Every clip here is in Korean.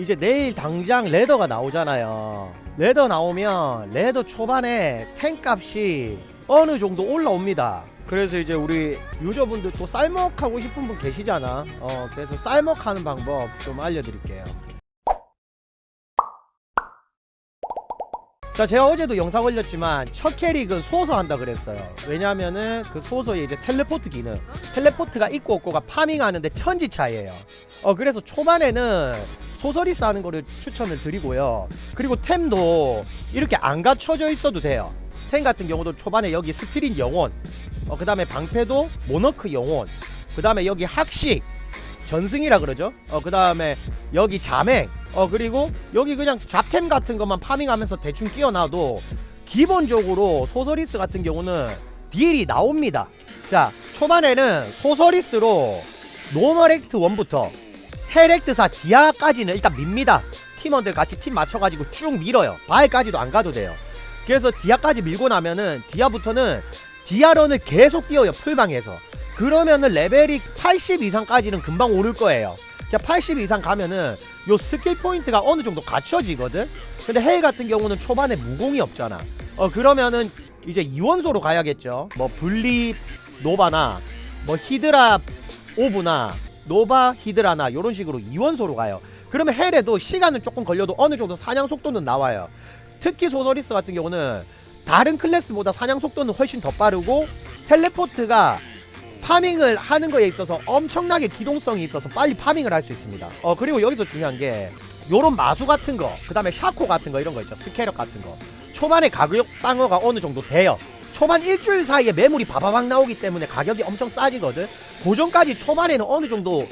이제 내일 당장 레더가 나오잖아요. 레더 나오면 레더 초반에 탱값이 어느 정도 올라옵니다. 그래서 이제 우리 유저분들 또 쌀먹하고 싶은 분 계시잖아. 어, 그래서 쌀먹하는 방법 좀 알려드릴게요. 자, 제가 어제도 영상 올렸지만 첫 캐릭은 소서 한다 그랬어요. 왜냐면은 그 소서에 이제 텔레포트 기능, 텔레포트가 있고 없고가 파밍하는데 천지 차이예요. 어, 그래서 초반에는 소설이 싸는 거를 추천을 드리고요. 그리고 템도 이렇게 안 갖춰져 있어도 돼요. 템 같은 경우도 초반에 여기 스피릿 영혼, 어, 그 다음에 방패도 모너크 영혼, 그 다음에 여기 학식, 전승이라 그러죠. 어, 그 다음에 여기 자맹, 어, 그리고 여기 그냥 잡템 같은 것만 파밍하면서 대충 끼워놔도 기본적으로 소서리스 같은 경우는 딜이 나옵니다. 자, 초반에는 소서리스로 노멀 액트 1부터 헬액트사 디아까지는 일단 밉니다. 팀원들 같이 팀 맞춰가지고 쭉 밀어요. 바에까지도 안 가도 돼요. 그래서 디아까지 밀고 나면은 디아부터는 디아런을 계속 뛰어요 풀방에서. 그러면은 레벨이 80 이상까지는 금방 오를 거예요. 그냥 80 이상 가면은 요 스킬 포인트가 어느 정도 갖춰지거든. 근데 헤이 같은 경우는 초반에 무공이 없잖아. 어 그러면은 이제 이원소로 가야겠죠. 뭐 분리 노바나 뭐 히드라 오브나 노바 히드라나 이런 식으로 이원소로 가요. 그러면 헬에도 시간은 조금 걸려도 어느 정도 사냥 속도는 나와요. 특히 소서리스 같은 경우는 다른 클래스보다 사냥 속도는 훨씬 더 빠르고 텔레포트가 파밍을 하는 거에 있어서 엄청나게 기동성이 있어서 빨리 파밍을 할 수 있습니다. 어 그리고 여기서 중요한 게 요런 마수 같은 거, 그 다음에 샤코 같은 거 이런 거 있죠. 스케력 같은 거. 초반에 가격 방어가 어느 정도 돼요. 초반 일주일 사이에 매물이 바바박 나오기 때문에 가격이 엄청 싸지거든. 고전까지 초반에는 어느 정도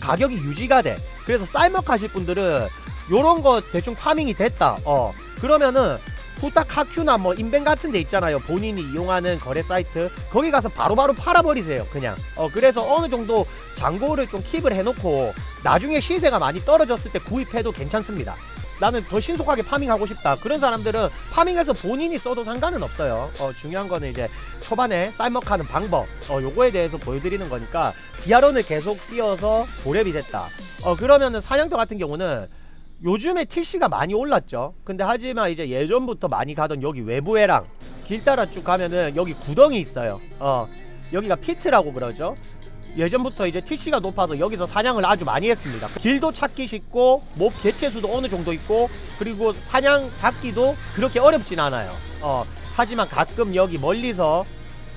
가격이 유지가 돼. 그래서 쌀먹 하실 분들은 요런 거 대충 파밍이 됐다. 어. 그러면은 후딱 하큐나 뭐 인벤 같은 데 있잖아요. 본인이 이용하는 거래 사이트. 거기 가서 바로바로 팔아버리세요. 그냥. 어, 그래서 어느 정도 잔고를 좀 킵을 해놓고 나중에 시세가 많이 떨어졌을 때 구입해도 괜찮습니다. 나는 더 신속하게 파밍하고 싶다. 그런 사람들은 파밍해서 본인이 써도 상관은 없어요. 어, 중요한 거는 이제 초반에 쌀먹하는 방법. 어, 요거에 대해서 보여드리는 거니까 디아론을 계속 띄어서 고렙이 됐다. 어, 그러면은 사냥터 같은 경우는 요즘에 TC가 많이 올랐죠. 근데 하지만 이제 예전부터 많이 가던 여기 외부회랑 길 따라 쭉 가면은 여기 구덩이 있어요. 어, 여기가 피트라고 그러죠. 예전부터 이제 TC가 높아서 여기서 사냥을 아주 많이 했습니다. 길도 찾기 쉽고 몹 개체수도 어느 정도 있고 그리고 사냥 잡기도 그렇게 어렵진 않아요. 어, 하지만 가끔 여기 멀리서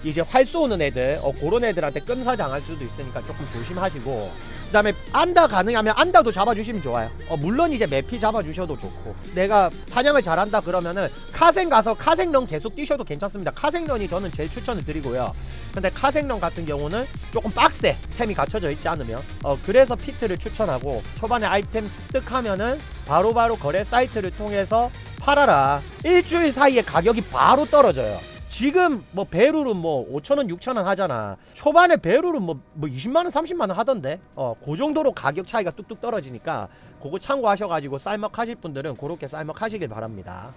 이제 활 쏘는 애들, 어, 그런 애들한테 끔사 당할 수도 있으니까 조금 조심하시고 그 다음에 안다 가능하면 안다도 잡아주시면 좋아요. 어, 물론 이제 매피 잡아주셔도 좋고 내가 사냥을 잘한다 그러면은 카생 가서 카생런 계속 뛰셔도 괜찮습니다. 카생런이 저는 제일 추천을 드리고요. 근데 카생런 같은 경우는 조금 빡세 템이 갖춰져 있지 않으면 어 그래서 피트를 추천하고 초반에 아이템 습득하면은 바로바로 거래 사이트를 통해서 팔아라 일주일 사이에 가격이 바로 떨어져요 지금 뭐 배룰은 뭐 5천원 6천원 하잖아. 초반에 배룰은 뭐, 뭐 20만원 30만원 하던데. 어그 정도로 가격 차이가 뚝뚝 떨어지니까 그거 참고하셔가지고 쌀먹 하실 분들은 그렇게 쌀먹 하시길 바랍니다